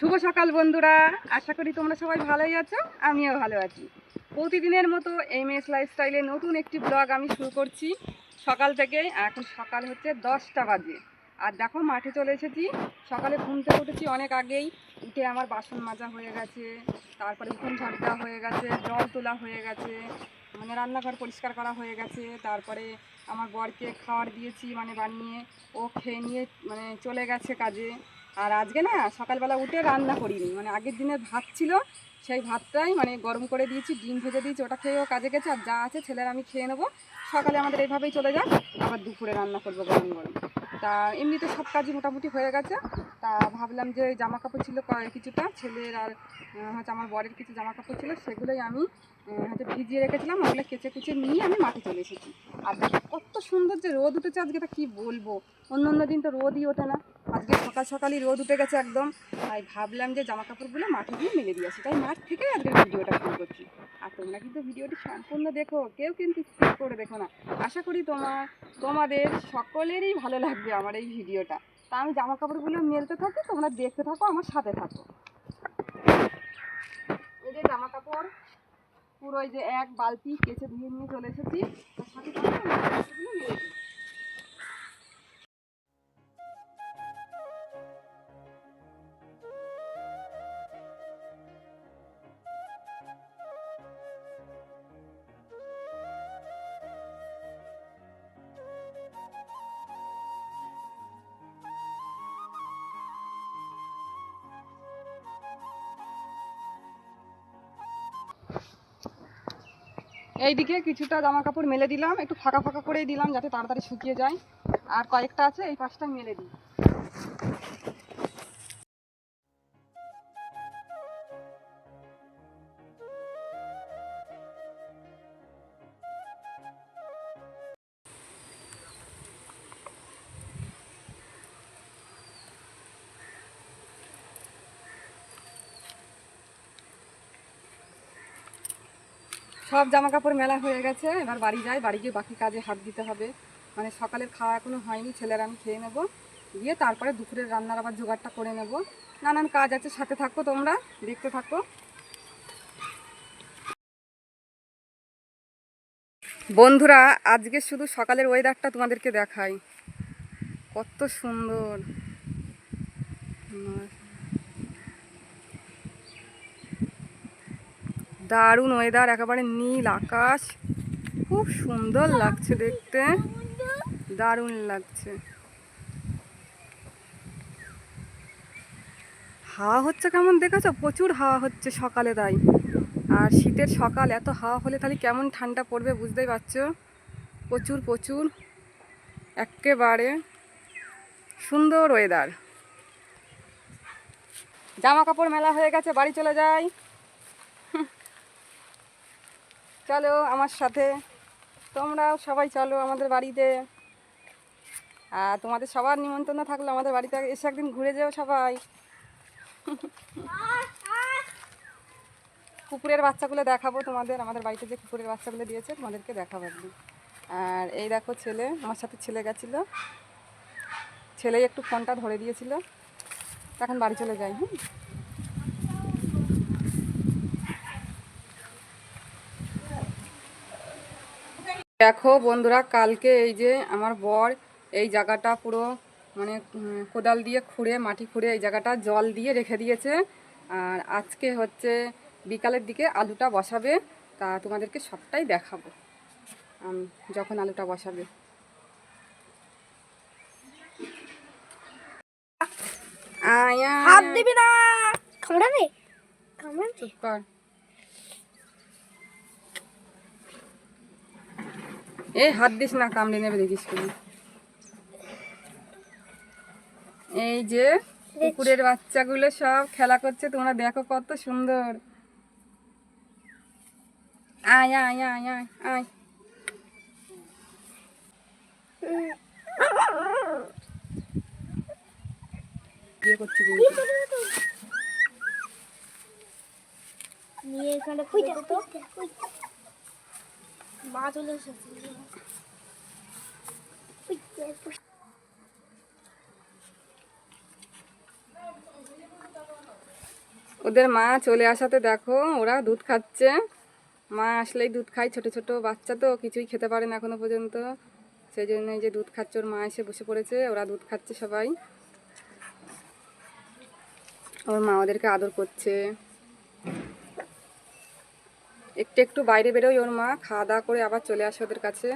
শুভ সকাল বন্ধুরা। আশা করি তোমরা সবাই ভালোই আছো, আমিও ভালো আছি। প্রতিদিনের মতো এম এস লাইফস্টাইলে নতুন একটি ব্লগ আমি শুরু করছি সকাল থেকে। এখন সকাল হচ্ছে দশটা বাজে। আর দেখো, মাঠে চলে এসেছি। সকালে ঘুম থেকে উঠেছি অনেক আগেই। উঠে আমার বাসন মাজা হয়ে গেছে, তারপরে উঠোন ঝাড় হয়ে গেছে, জল তোলা হয়ে গেছে মানে রান্নাঘর পরিষ্কার করা হয়ে গেছে। তারপরে আমার বরকে খাবার দিয়েছি মানে বানিয়ে। ও খেয়ে নিয়ে মানে চলে গেছে কাজে। আর আজকে না সকালবেলা উঠে রান্না করিনি মানে আগের দিনের ভাত ছিল, সেই ভাতটাই মানে গরম করে দিয়েছি, ডিম ভেজে দিয়েছি, ওটা খেয়েও কাজে গেছে, আর যা আছে ছেলেরা আমি খেয়ে নেব। সকালে আমাদের এইভাবেই চলে যায় আবার দুপুরে রান্না করব গরম গরম। তা এমনিতে সব কাজই মোটামুটি হয়ে গেছে, তা ভাবলাম যে জামা কাপড় ছিল কিছুটা, ছেলের আর হচ্ছে আমার বরের কিছু জামা কাপড় ছিল, সেগুলোই আমি হচ্ছে ভিজিয়ে রেখেছিলাম, ওগুলো কেচে কুচে নিয়ে আমি মাঠে চলে এসেছি। আর কত সুন্দর যে রোদ উঠেছে আজকে, তা কী বলব? অন্য অন্য দিন তো রোদই ওঠে না। আজকে সকাল সকালই রোদ উঠে গেছে একদম। তাই ভাবলাম যে জামা কাপড়গুলো মাঠে দিয়ে মেলে দিয়ে আসি। তাই মাঠ থেকে আজকে ভিডিওটা শুরু করছি। আর তোমরা কিন্তু ভিডিওটি সম্পূর্ণ দেখো, কেউ কিন্তু স্কিপ করে দেখো না। আশা করি তোমার তোমাদের সকলেরই ভালো লাগবে আমার এই ভিডিওটা। তা আমি জামা কাপড়গুলো মেলতে থাকি, তোমরা দেখতে থাকো, আমার সাথে থাকো। এই যে জামা কাপড় পুরো এই যে এক বালতি কেচে ধুয়ে নিয়ে চলে এসেছি। তার সাথে মেলে দিই। এইদিকে কিছুটা জামা কাপড় মেলে দিলাম, একটু ফাঁকা ফাঁকা করেই দিলাম যাতে তাড়াতাড়ি শুকিয়ে যায়। আর কয়েকটা আছে, এই পাশটা মেলে দিই। সব জামা কাপড় মেলা হয়ে গেছে, এবার বাড়ি যাই, বাড়ি গিয়ে বাকি কাজে হাত দিতে হবে। মানে সকালের খাওয়া এখনও হয়নি, ছেলেরা আমি খেয়ে নেব। দিয়ে তারপরে দুপুরের রান্নার আবার জোগাড়টা করে নেব। নানান কাজ আছে, সাথে থাকো তোমরা, দেখতে থাকো। বন্ধুরা, আজকে শুধু সকালের ওয়েদারটা তোমাদেরকে দেখাই। কত সুন্দর। দারুণ ওয়েদার একেবারে নীল আকাশ। খুব সুন্দর লাগছে দেখতে। দারুণ লাগছে। হাওয়া হচ্ছে কেমন দেখেছ? প্রচুর হাওয়া হচ্ছে সকালে তাই। আর শীতের সকাল, এত হাওয়া হলে তাহলে কেমন ঠান্ডা পড়বে বুঝতেই পারছ? প্রচুর প্রচুর। একেবারে সুন্দর ওয়েদার জামা কাপড় মেলা হয়ে গেছে, বাড়ি চলে যাই। চলো আমার সাথে। তোমরাও সবাই চলো আমাদের বাড়িতে। আর তোমাদের সবার নিমন্ত্রণ থাকল আমাদের বাড়িতে। এসে একদিন ঘুরে যাও সবাই। কুকুরের বাচ্চাগুলো দেখাবো তোমাদের। আমাদের বাড়িতে যে কুকুরের বাচ্চাগুলো দিয়েছে, তোমাদেরকে দেখাবো একদিন। আর এই দেখো ছেলে, আমার সাথে ছেলে গেছিল। ছেলেই একটু ফোনটা ধরে দিয়েছিল। এখন বাড়ি চলে যাই, হুম? দেখো বন্ধুরা কালকে এই যে আমার বর এই জায়গাটা পুরো মানে কোদাল দিয়ে খুঁড়ে মাটি খুঁড়ে এই জায়গাটা জল দিয়ে রেখে দিয়েছে। আর আজকে হচ্ছে বিকালের দিকে আলুটা বসাবে তা তোমাদেরকে সবটাই দেখাবো। যখন আলুটা বসাবে। আয়া। হাত দিবি না। কামড়াবে? কামড়াবে? চুপ কর। এই হাত দিস না, কামড়ে নেবে দেখিস তুমি। এই যে কুকুরের বাচ্চাগুলো সব খেলা করছে, তোমরা দেখো কত সুন্দর। আয় আয় আয় আয় আয়। করছি ওদের মা চলে আসাতে দেখো, ওরা দুধ খাচ্ছে। মা আসলেই দুধ খায়, ছোট ছোট বাচ্চা তো, কিছুই খেতে পারে না এখনও পর্যন্ত। সেই জন্য যে দুধ খাচ্ছে, ওর মা এসে বসে পড়েছে, ওরা দুধ খাচ্ছে সবাই। ওর মা ওদেরকে আদর করছে। একটু একটু বাইরে বেরোয় ওর মা খাওয়া দাওয়া করে আবার চলে আসে ওদের কাছে।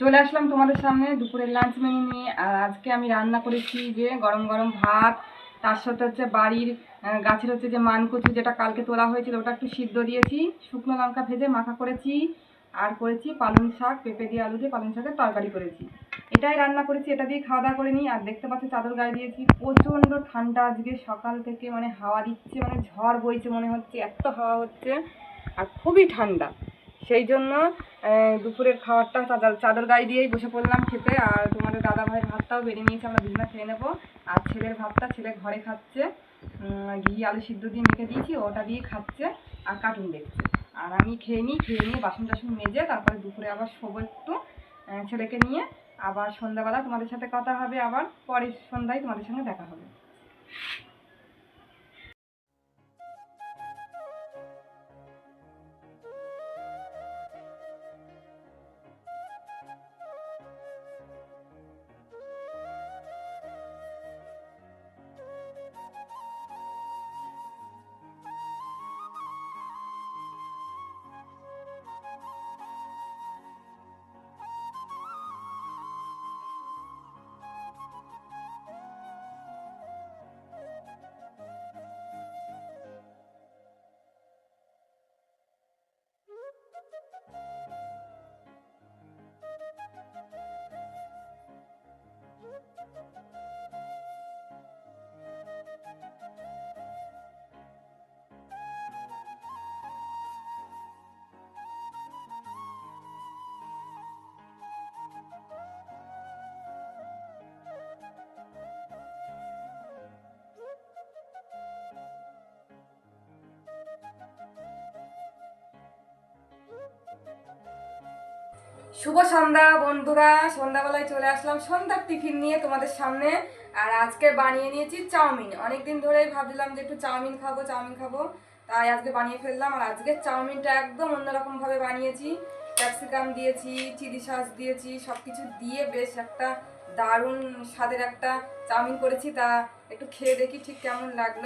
চলে আসলাম তোমাদের সামনে দুপুরের লাঞ্চ মেনু নিয়ে। আর আজকে আমি রান্না করেছি যে গরম গরম ভাত, তার সাথে হচ্ছে বাড়ির গাছের হচ্ছে যে মানকচু যেটা কালকে তোলা হয়েছিল, ওটা একটু সিদ্ধ দিয়েছি, শুকনো লঙ্কা ভেজে মাখা করেছি, আর করেছি পালং শাক, পেঁপে দিয়ে আলু দিয়ে পালং শাকের তরকারি করেছি। এটাই রান্না করেছি, এটা দিয়ে খাওয়া দাওয়া করে নিই। আর দেখতে পাচ্ছি চাদর গায়ে দিয়েছি, প্রচণ্ড ঠান্ডা আজকে, সকাল থেকে মানে হাওয়া দিচ্ছে মানে ঝড় বইছে মনে হচ্ছে, এত হাওয়া হচ্ছে, আর খুবই ঠান্ডা। সেই জন্য দুপুরের খাবারটা চাদর চাদর গায়ে দিয়েই বসে পড়লাম খেতে। আর তোমাদের দাদা ভাইয়ের ভাতটাও বেরিয়ে নিয়েছে, আমরা দুজনে খেয়ে নেব। আর ছেলের ভাতটা, ছেলে ঘরে খাচ্ছে। ঘি, আলু সিদ্ধ দিয়ে মেখে দিয়েছি, ওটা দিয়ে খাচ্ছে আর কার্টুন দেখছে। আর আমি খেয়ে নিই, খেয়ে নিয়ে বাসন টাসন মেজে তারপরে দুপুরে আবার শোবো একটু ছেলেকে নিয়ে। আবার সন্ধ্যাবেলা তোমাদের সাথে কথা হবে, আবার পরের সন্ধ্যায় তোমাদের সঙ্গে দেখা হবে। শুভ সন্ধ্যা বন্ধুরা, সন্ধ্যাবেলায় চলে আসলাম সন্ধ্যার টিফিন নিয়ে তোমাদের সামনে। আর আজকে বানিয়ে নিয়েছি চাউমিন। অনেকদিন ধরেই ভাবছিলাম যে একটু চাউমিন খাব চাউমিন খাব। তাই আজকে বানিয়ে ফেললাম। আর আজকে চাউমিনটা একদম অন্যরকম ভাবে বানিয়েছি। ক্যাপসিকাম দিয়েছি, চিলি সস দিয়েছি সব কিছু দিয়ে বেশ একটা দারুণ স্বাদের একটা চাউমিন করেছি। তা একটু খেয়ে দেখি ঠিক কেমন লাগল।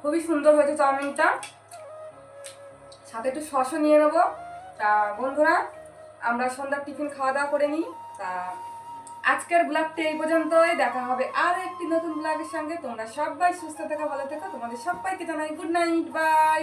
খুবই সুন্দর হয়েছে চাউমিনটা। সাথে একটু শসও নিয়ে নেব। তা বন্ধুরা, আমরা সন্ধ্যার টিফিন খাওয়া দাওয়া করে নিই। তা আজকের ব্লগটি এই পর্যন্তই। দেখা হবে আর একটি নতুন ব্লগের সঙ্গে। তোমরা সবাই সুস্থ থাকা, ভালো থেকো। তোমাদের সবাইকে জানাই গুড নাইট, বাই।